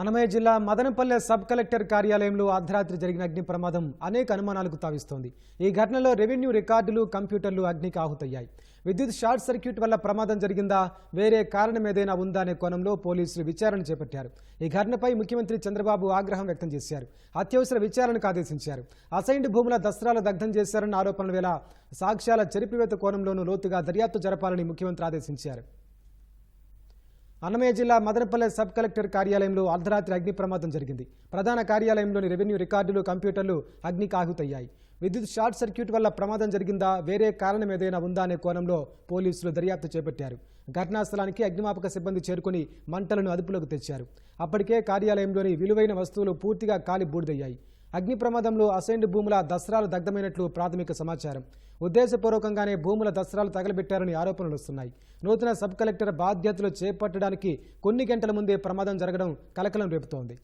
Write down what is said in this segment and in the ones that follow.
అన్నమయ్య జిల్లా Madanapalle sub collector కార్యాలయంలో అర్ధరాత్రి జరిగిన అగ్ని ప్రమాదం అనేక అనుమానాలకు తావిస్తోంది. ఈ ఘటనలో రెవెన్యూ రికార్డులు కంప్యూటర్లు అగ్నికి ఆహుతయ్యాయి. విద్యుత్ షార్ట్ సర్క్యూట్ వల్ల ప్రమాదం జరిగిందా వేరే కారణం ఏదైనా ఉందా అనే కోణంలో పోలీసులు విచారణ చేపట్టారు. ఈ ఘటనపై ముఖ్యమంత్రి చంద్రబాబు ఆగ్రహం వ్యక్తం చేశారు. అత్యవసర విచారణకు ఆదేశించారు. అసైన్డ్ భూముల దసరాలు దగ్ధం చేశారన్న ఆరోపణల వేళ సాక్ష్యాల చెరిపివేత కోణంలోనూ లోతుగా దర్యాప్తు జరపాలని ముఖ్యమంత్రి ఆదేశించారు. అన్నమయ్య జిల్లా మదనపల్లె సబ్ కలెక్టర్ కార్యాలయంలో అర్ధరాత్రి అగ్ని ప్రమాదం జరిగింది. ప్రధాన కార్యాలయంలోని రెవెన్యూ రికార్డులు కంప్యూటర్లు అగ్నికి ఆహుతయ్యాయి. విద్యుత్ షార్ట్ సర్క్యూట్ వల్ల ప్రమాదం జరిగిందా వేరే కారణం ఏదైనా ఉందా అనే కోణంలో పోలీసులు దర్యాప్తు చేపట్టారు. ఘటనా స్థలానికి అగ్నిమాపక సిబ్బంది చేరుకుని మంటలను అదుపులోకి తెచ్చారు. అప్పటికే కార్యాలయంలోని విలువైన వస్తువులు పూర్తిగా కాలి బూడిదయ్యాయి అగ్ని ప్రమాదంలో అసైన్డ్ భూముల దసరాలు దగ్ధమైనట్లు ప్రాథమిక సమాచారం. ఉద్దేశపూర్వకంగానే భూముల దసరాలు తగలబెట్టారని ఆరోపణలు వస్తున్నాయి. నూతన సబ్ కలెక్టర్ బాధ్యతలు చేపట్టడానికి కొన్ని గంటల ముందే ప్రమాదం జరగడం కలకలం రేపుతోంది.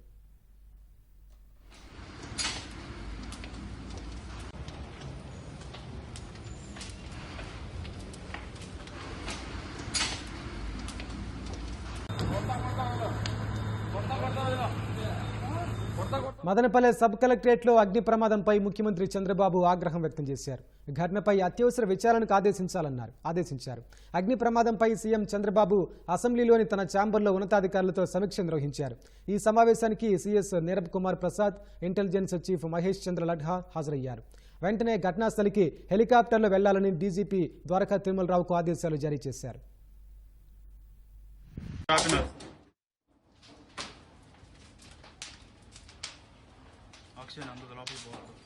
మదనపల్లె సబ్ కలెక్టరేట్లో అగ్ని ప్రమాదంపై ముఖ్యమంత్రి చంద్రబాబు ఆగ్రహం వ్యక్తం చేశారు. ఘటనపై అత్యవసర విచారణకు ఆదేశించాలన్నారు ఆదేశించారు. అగ్ని ప్రమాదంపై సీఎం చంద్రబాబు అసెంబ్లీలోని తన ఛాంబర్లో ఉన్నతాధికారులతో సమీక్ష నిర్వహించారు. ఈ సమావేశానికి CS Neerab Kumar Prasad intelligence chief Mahesh Chandra Laddha హాజరయ్యారు. వెంటనే ఘటనాస్థలికి హెలికాప్టర్లో వెళ్ళాలని డీజీపీ ద్వారకా తిరుమలరావుకు ఆదేశాలు జారీ చేశారు. వచ్చాను అందుకు లోపలికి పోవద్దు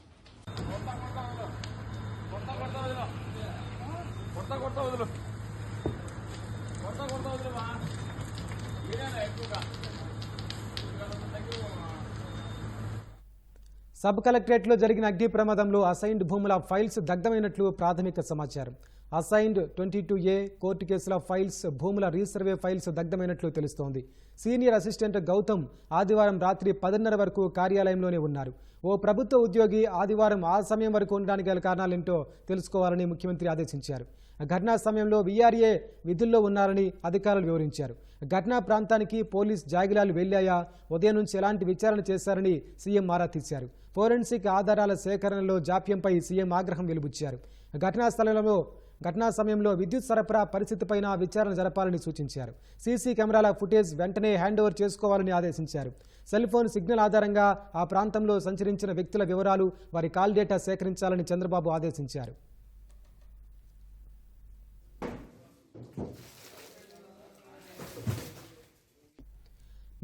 సబ్ కలెక్టరేట్లో జరిగిన అగ్ని ప్రమాదంలో అసైన్డ్ భూముల ఫైల్స్ దగ్ధమైనట్లు ప్రాథమిక సమాచారం. Assigned twenty two A court కేసుల ఫైల్స్ భూముల రీసర్వే ఫైల్స్ దగ్ధమైనట్లు తెలుస్తోంది. సీనియర్ అసిస్టెంట్ గౌతమ్ ఆదివారం రాత్రి పదిన్నర వరకు కార్యాలయంలోనే ఉన్నారు. ఓ ప్రభుత్వ ఉద్యోగి ఆదివారం ఆ సమయం వరకు ఉండడానికి గల కారణాలేంటో తెలుసుకోవాలని ముఖ్యమంత్రి ఆదేశించారు. ఘటనా సమయంలో వీఆర్ఏ విధుల్లో ఉన్నారని అధికారులు వివరించారు. ఘటనా ప్రాంతానికి పోలీస్ జాగిలాలు వెళ్ళాయా ఉదయం నుంచి ఎలాంటి విచారణ చేశారని సీఎం ఆరా తీశారు. ఫోరెన్సిక్ ఆధారాల సేకరణలో జాప్యంపై సీఎం ఆగ్రహం వెలుబుచ్చారు. ఘటనా స్థలంలో ఘటనా సమయంలో విద్యుత్ సరఫరా పరిస్థితిపైన విచారణ జరపాలని సూచించారు. సీసీ కెమెరాల ఫుటేజ్ వెంటనే హ్యాండ్ ఓవర్ చేసుకోవాలని ఆదేశించారు. సెల్ ఫోన్ సిగ్నల్ ఆధారంగా ఆ ప్రాంతంలో సంచరించిన వ్యక్తుల వివరాలు వారి కాల్ డేటా సేకరించాలని చంద్రబాబు ఆదేశించారు.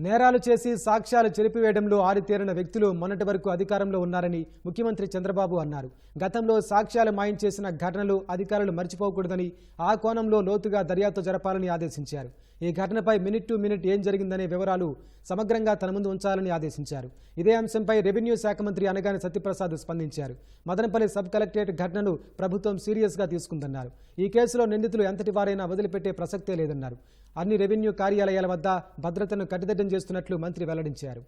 నేరాలు చేసి సాక్ష్యాలు చెరిపివేయడంలో ఆరితేరిన వ్యక్తులు మొన్నటి వరకు అధికారంలో ఉన్నారని ముఖ్యమంత్రి చంద్రబాబు అన్నారు. గతంలో సాక్ష్యాలు మాయం చేసిన ఘటనలు అధికారులు మర్చిపోకూడదని ఆ కోణంలో లోతుగా దర్యాప్తు జరపాలని ఆదేశించారు. ఈ ఘటనపై మినిట్ టు మినిట్ ఏం జరిగిందనే వివరాలు సమగ్రంగా తన ముందు ఉంచాలని ఆదేశించారు. ఇదే అంశంపై రెవెన్యూ శాఖ మంత్రి అనగాని సత్యప్రసాద్ స్పందించారు. మదనపల్లి సబ్ కలెక్టరేట్ ఘటనను ప్రభుత్వం సీరియస్గా తీసుకుందన్నారు. ఈ కేసులో నిందితులు ఎంతటి వారైనా వదిలిపెట్టే ప్రసక్తే లేదన్నారు. అన్ని రెవెన్యూ కార్యాలయాల వద్ద భద్రతను కట్టుదిట్టం చేస్తున్నట్లు మంత్రి వెల్లడించారు.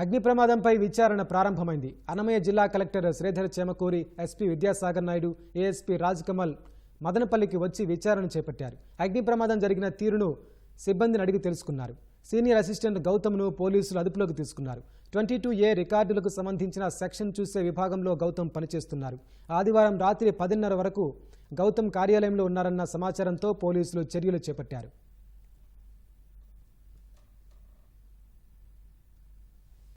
అగ్ని ప్రమాదంపై విచారణ ప్రారంభమైంది. అన్నమయ్య జిల్లా collector Sridhar Chemakuri SP Vidyasagar Naidu ASP Raj Kamal మదనపల్లికి వచ్చి విచారణ చేపట్టారు. అగ్ని ప్రమాదం జరిగిన తీరును సిబ్బందిని అడిగి తెలుసుకున్నారు. సీనియర్ అసిస్టెంట్ గౌతమ్ను పోలీసులు అదుపులోకి తీసుకున్నారు. ట్వంటీ టూ ఏ రికార్డులకు సంబంధించిన సెక్షన్ చూసే విభాగంలో గౌతమ్ పనిచేస్తున్నారు. ఆదివారం రాత్రి పదిన్నర వరకు గౌతమ్ కార్యాలయంలో ఉన్నారన్న సమాచారంతో పోలీసులు చర్యలు చేపట్టారు.